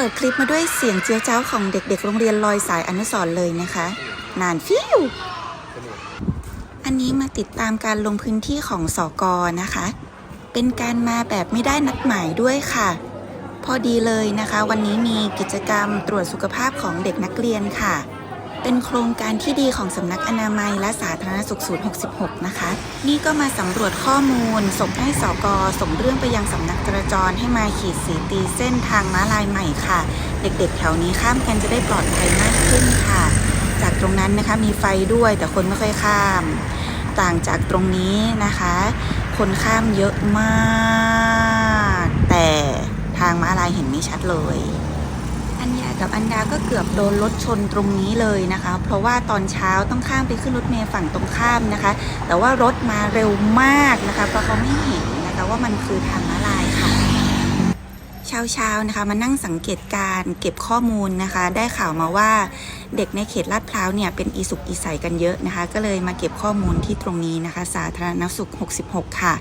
ปิดคลิปมาด้วยเสียงเจียวเจ้าของเด็กๆ โรงเรียนลอยสายอนุสร์เลยนะคะ นานฟิวอันนี้มาติดตามการลงพื้นที่ของสอกอนะคะ เป็นการมาแบบไม่ได้นัดหมายด้วยค่ะ พอดีเลยนะคะ วันนี้มีกิจกรรมตรวจสุขภาพของเด็กนักเรียนค่ะ เป็นโครงการที่ดีของสำนักอนามัยและสาธารณสุขศูนย์66 นะคะ นี่ก็มาสำรวจข้อมูล ส่งให้สกอส่งเรื่องไปยังสำนักจราจรให้มาขีดสีตีเส้นทางม้าลายใหม่ค่ะ เด็กๆ แถวนี้ข้ามกันจะได้ปลอดภัยมากขึ้นค่ะ จากตรงนั้นนะคะมีไฟด้วยแต่คนไม่ค่อยข้าม ต่างจากตรงนี้นะคะ คนข้ามเยอะมาก แต่ทางม้าลายเห็นไม่ชัดเลย อัญญากับอันดาก็เกือบโดนรถชนตรงนี้เลยนะคะ เพราะว่าตอนเช้าต้องข้ามไปขึ้นรถเมล์ฝั่งตรงข้ามนะคะ แต่ว่ารถมาเร็วมากนะคะ เพราะเขาไม่เห็นนะคะว่ามันคือทางม้าลาย เช้าๆนะคะมานั่งสังเกตการเก็บข้อมูลนะคะ ได้ข่าวมาว่าเด็กในเขตลาดพร้าวเนี่ยเป็นอีสุกอีใสกันเยอะนะคะ ก็เลยมาเก็บข้อมูลที่ตรงนี้นะคะ สาธารณสุข 66 ค่ะ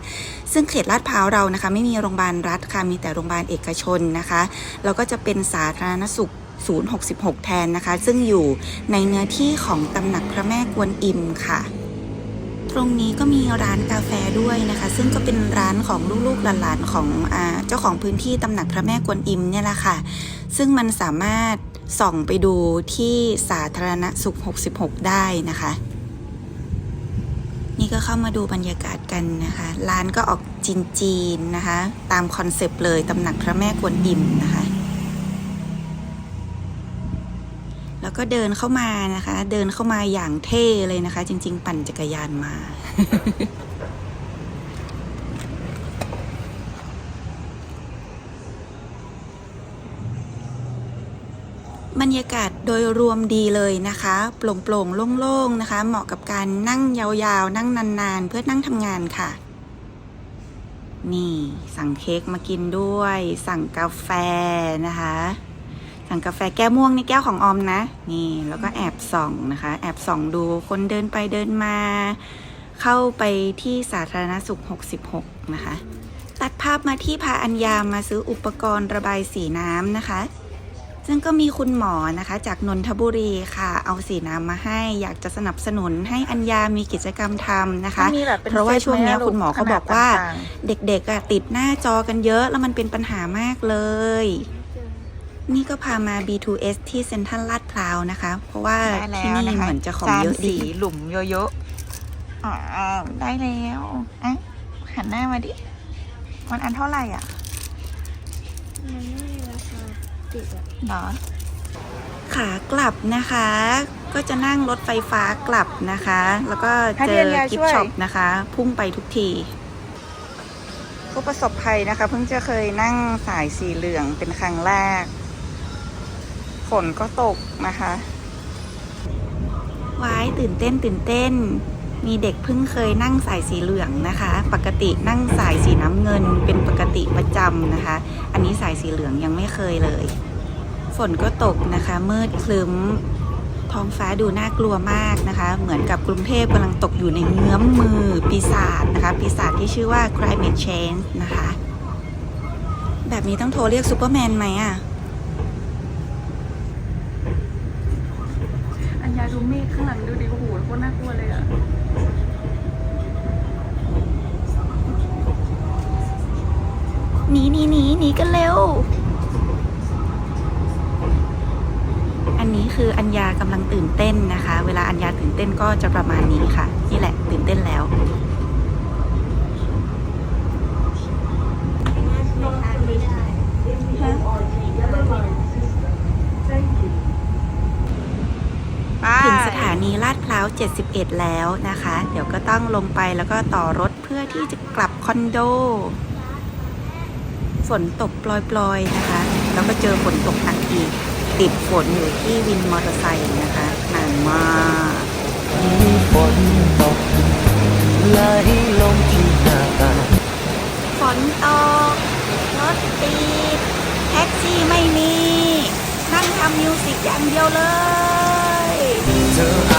ซึ่งเขตลาดพร้าวเรานะคะ ไม่มีโรงพยาบาลรัฐค่ะมีแต่โรงพยาบาลเอกชนนะคะแล้วก็จะเป็นสาธารณสุขศูนย์66 แทนนะคะ ซึ่งอยู่ในเนื้อที่ของตำหนักพระแม่กวนอิมค่ะ ตรงนี้ก็มีร้านกาแฟด้วยนะคะ ซึ่งก็เป็นร้านของลูกๆหลานๆของอเจ้าของพื้นที่ตำหนักพระแม่กวนอิมเนี่ยแหละค่ะ ซึ่งมันสามารถส่องไปดูที่สาธารณสุข 66 ได้นะคะ นี่ก็เข้ามาดูบรรยากาศกันนะคะ ร้านก็ออกจีนๆนะคะ ตามคอนเซปต์เลยตำหนักพระแม่กวนอิมนะคะ แล้วก็เดินเข้ามานะคะ เดินเข้ามาอย่างเท่เลยนะคะ จริง ๆ ปั่นจักรยานมาบรรยากาศโดยรวมดีเลยนะคะ โปร่งๆโล่งๆนะคะ เหมาะกับการนั่งยาวๆ นั่งนานๆ เพื่อนั่งทำงานค่ะ นี่สั่งเค้กมากินด้วย สั่งกาแฟนะคะ สั่งกาแฟแก้วม่วงนี่แก้วของออมนะ นี่แล้วก็แอบส่องนะคะ แอบส่องดูคนเดินไปเดินมา เข้าไปที่สาธารณสุข 66 นะคะ ตัดภาพมาที่พาอัญญามาซื้ออุปกรณ์ระบายสีน้ำนะคะ ซึ่งก็มีคุณหมอนะคะ จากนนทบุรีค่ะ เอาสีน้ำมาให้ อยากจะสนับสนุนให้อัญญามีกิจกรรมทำนะคะมีแบบเป็นเพราะว่าช่วงเนี้ยเซตไหมอะคุณหมอเขาบอกว่าขนาดต่างเด็กๆอะติดหน้าจอกันเยอะแล้วมันเป็นปัญหามากเลย นี่ก็พามา B2S ที่เซ็นทรัลลาดพร้าวนะคะ เพราะว่าได้ที่แล้วนี่นะคะเหมือนจะของจานเยอะสีดีหลุมเยอะๆอ่าได้แล้วอะหันหน้ามาดิ มันอันเท่าไหร่อะ มันไม่มีราคาติดอะเหรอขากลับนะคะ ก็จะนั่งรถไฟฟ้ากลับนะคะ แล้วก็ให้เจพี่ออัญญากิฟช่วยช็อปนะคะ พุ่งไปทุกทีผู้ประสบภัยนะคะ เพิ่งจะเคยนั่งสายสีเหลืองเป็นครั้งแรก ฝนก็ตกนะคะว้ายตื่นเต้นตื่นเต้น มีเด็กเพิ่งเคยนั่งสายสีเหลืองนะคะ ปกตินั่งสายสีน้ำเงิน เป็นปกติประจำนะคะ อันนี้สายสีเหลืองยังไม่เคยเลย ฝนก็ตกนะคะมืดคลึ้มท้องฟ้าดูน่ากลัวมากนะคะ เหมือนกับกรุงเทพกำลังตกอยู่ในเงื้อมมือปีศาจนะคะ ปีศาจที่ชื่อว่า climate change นะคะ แบบนี้ต้องโทรเรียกซูเปอร์แมนไหมอะญญา ดูเมฆข้างหลังดูดิโอ้โหโคตรน่ากลัวเลยอะหนีหนีหนีหนีกันเร็ว อันนี้คืออัญญากำลังตื่นเต้นนะคะ เวลาอัญญาตื่นเต้นก็จะประมาณนี้ค่ะ นี่แหละตื่นเต้นแล้ว ถึงสถานีลาดพร้าว 71 แล้วนะคะ เดี๋ยวก็ต้องลงไปแล้วก็ต่อรถเพื่อที่จะกลับคอนโด ฝนตกปล่อยๆนะคะ แล้วก็เจอฝนตกหนักอีก ติดฝนอยู่ที่วินมอเตอร์ไซค์นะคะนานมากฝนตกไหลลงที่หน้าตาฝนตกรถติดแท็กซี่ไม่มี นั่งทำมิวสิกอย่างเดียวเลยเ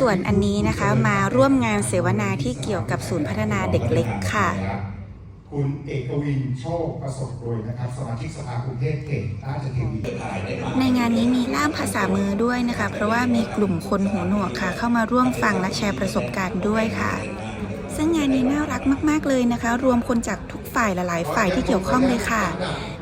ส่วนอันนี้นะคะมาร่วมงานเสวนาที่เกี่ยวกับศูนย์พัฒนาเด็กเล็กค่ะ คุณเอกวินโชคประสบโดยนะครับสมาชิกสภากรุงเทพเขตราชเทวีในงานนี้มีล่ามภาษามือด้วยนะคะ เพราะว่ามีกลุ่มคนหูหนวกค่ะ เข้ามาร่วมฟังและแชร์ประสบการณ์ด้วยค่ะ ซึ่งงานนี้น่ารักมาก ๆ เลยนะคะ รวมคนจากทุกฝ่ายหลาย ๆ ฝ่ายที่เกี่ยวข้องเลยค่ะ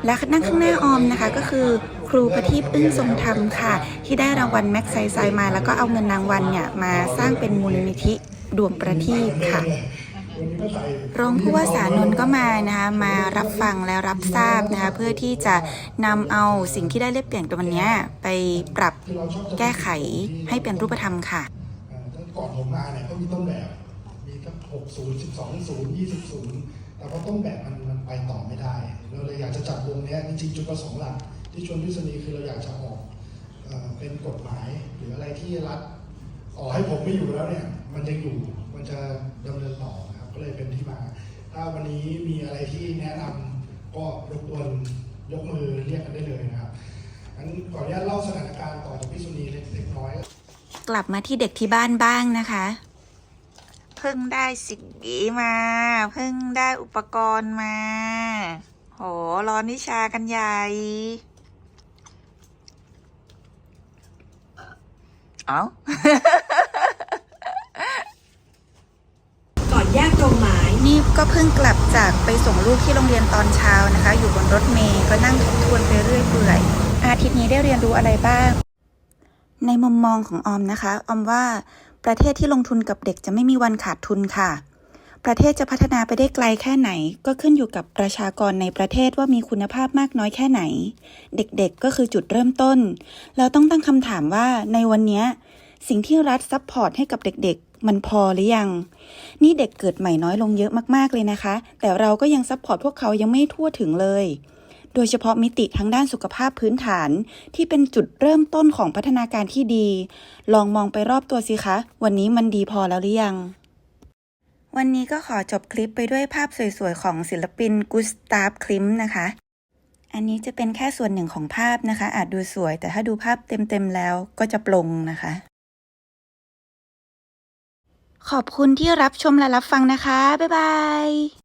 และนั่งข้างหน้าออมนะคะก็คือ ครูประทีปอึ้งทรงธรรมค่ะ ที่ได้รางวัลแม็กไซไซมา แล้วก็เอาเงินรางวัลเนี่ยมาสร้างเป็นมูลนิธิดวงประทีปค่ะรองผู้ว่าสานนท์ก็มานะคะมารับฟังและรับทราบนะคะเพื่อที่จะนำเอาสิ่งที่ได้เรียบเปลี่ยนตัวนี้ไปปรับแก้ไขให้เป็นรูปธรรมค่ะก่อนผมมาเนี่ยก็มีต้นแบบ มีทั้ง60 12 0 20 0แต่พอต้นแบบมันมันไปต่อไม่ได้ เราเลยอยากจะจัดวงนี้จริงๆจุดประสงค์หลัก ที่ชวนพิษณีคือเราอยากจะออกเป็นกฎหมายหรืออะไรที่รัฐต่อให้ผมไม่อยู่แล้วเนี่ย มันยังอยู่มันจะดำเนินต่อนะครับก็เลยเป็นที่มา ถ้าวันนี้มีอะไรที่แนะนำก็รบกวนยกมือเรียกกันได้เลยนะครับงั้นขออนุญาตเล่าสถานการณ์ต่อจากพิษณีเล็กน้อย กลับมาที่เด็กที่บ้านบ้างนะคะเพิ่งได้สิ่งนี้มา เพิ่งได้อุปกรณ์มา โหร้อนวิชากันใหญ่ เอาก่อนแยกตรงหมาย นี่ก็เพิ่งกลับจากไปส่งลูกที่โรงเรียนตอนเช้านะคะ อยู่บนรถเมย์ก็นั่งทบทวนไปเรื่อยเปื่อย อาทิตย์นี้ได้เรียนรู้อะไรบ้าง ในมุมมองของออมนะคะ ออมว่าประเทศที่ลงทุนกับเด็กจะไม่มีวันขาดทุนค่ะ ประเทศจะพัฒนาไปได้ไกลแค่ไหน ก็ขึ้นอยู่กับประชากรในประเทศว่ามีคุณภาพมากน้อยแค่ไหน เด็กๆก็คือจุดเริ่มต้น เราต้องตั้งคำถามว่าในวันนี้สิ่งที่รัฐซัพพอร์ตให้กับเด็กๆ มันพอหรือยัง นี่เด็กเกิดใหม่น้อยลงเยอะมากๆเลยนะคะ แต่เราก็ยังซัพพอร์ตพวกเขายังไม่ทั่วถึงเลย โดยเฉพาะมิติทางด้านสุขภาพพื้นฐาน ที่เป็นจุดเริ่มต้นของพัฒนาการที่ดี ลองมองไปรอบตัวสิคะ วันนี้มันดีพอแล้วหรือยัง วันนี้ก็ขอจบคลิปไปด้วยภาพสวยๆ ของศิลปินกุสตาฟคลิมนะคะ อันนี้จะเป็นแค่ส่วนหนึ่งของภาพนะคะ อาจดูสวย แต่ถ้าดูภาพเต็มๆแล้วก็จะปลงนะคะ ขอบคุณที่รับชมและรับฟังนะคะ บ๊ายบาย